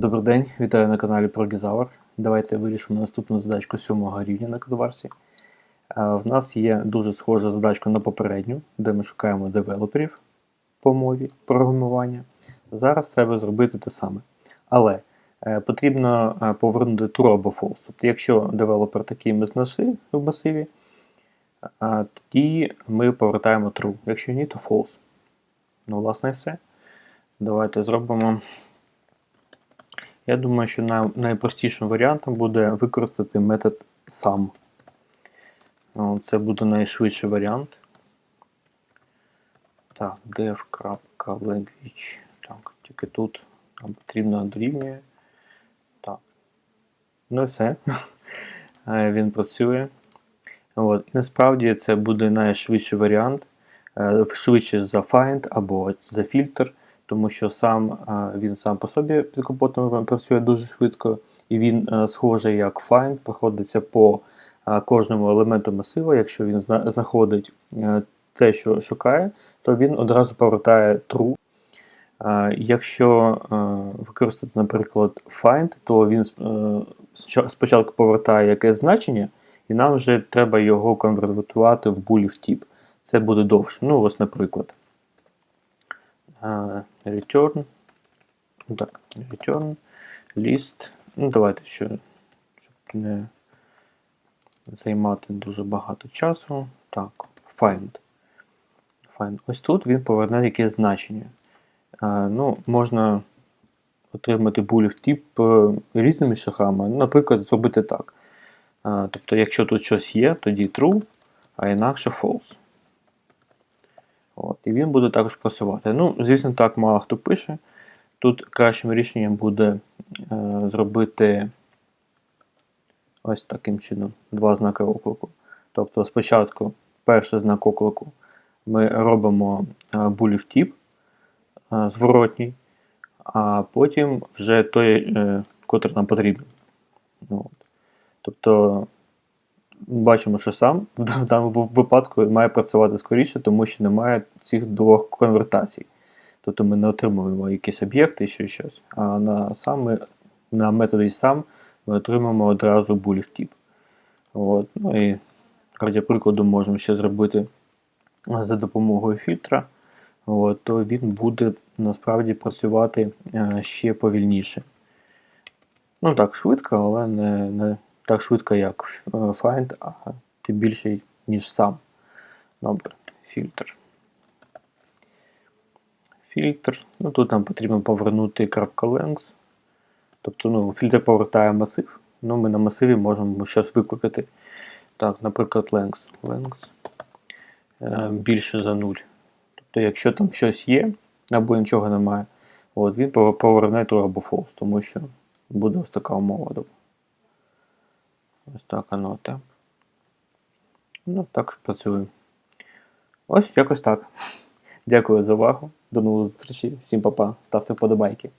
Добрий день, вітаю на каналі Прогізавр. Давайте вирішимо наступну задачку 7 рівня на кодварсі. Е, В нас є дуже схожа задачка на попередню, де ми шукаємо девелоперів по мові програмування. Зараз треба зробити те саме. Але е, потрібно е, повернути true або false. Тобто, якщо девелопер такий ми знайшли в масиві, тоді ми повертаємо true. Якщо ні, то false. Ну, власне, все. Давайте зробимо. Я думаю, що найпростішим варіантом буде використати метод sum. Це буде найшвидший варіант. Так, dev.language. Так, тільки тут нам потрібно дорівнює. Так. Ну і все. Е, Він працює. От. Насправді це буде найшвидший варіант. Е, Швидше за find або за фільтр тому що сам він сам по собі під капотом працює дуже швидко, і він а, схожий як find, проходиться по кожному елементу масива. Якщо він знаходить те, що шукає, то він одразу повертає true. Якщо використати, наприклад, find, то він е, спочатку повертає якесь значення, і нам вже треба його конвертувати в boolean тип. Це буде довше. Ну, ось, наприклад. Return. Так, return, list. Ну, давайте ще, щоб не займати дуже багато часу. Так, find. find. Ось тут він поверне якесь значення. Ну, можна отримати boolean тип е, різними шляхами. Наприклад, зробити так. Тобто, якщо тут щось є, тоді true, а інакше false. От, і він буде також працювати. Ну, звісно, так мало хто пише. Тут кращим рішенням буде е, зробити ось таким чином два знаки оклику. Тобто спочатку перший знак оклику ми робимо е, булів тип е, зворотній, а потім вже той, е, котрий нам потрібен. От. Тобто бачимо, що сам в даному випадку має працювати скоріше, тому що немає цих двох конвертацій. Тобто ми не отримуємо якісь об'єкти чи щось, а на сам на методі сам ми отримуємо одразу булів тип. От. Ну і раді прикладу можемо ще зробити за допомогою фільтра, От, то він буде насправді працювати е, ще повільніше. Ну так, швидко, але не, не так швидко, як е, find, а тим більше, ніж сам. Добре, фільтр. Фільтр. Ну, тут нам потрібно повернути .length. Тобто ну, фільтр повертає масив. Ну, ми на масиві можемо щось викликати. Так, наприклад, length. length е, більше за 0. Тобто, якщо там щось є, або нічого немає, от, він поверне true або false, тому що буде ось така умова. Ось так нота. Ну, так працюю. Ось якось так. Дякую за увагу. До нових зустрічей. Всім па-па. Ставте вподобайки.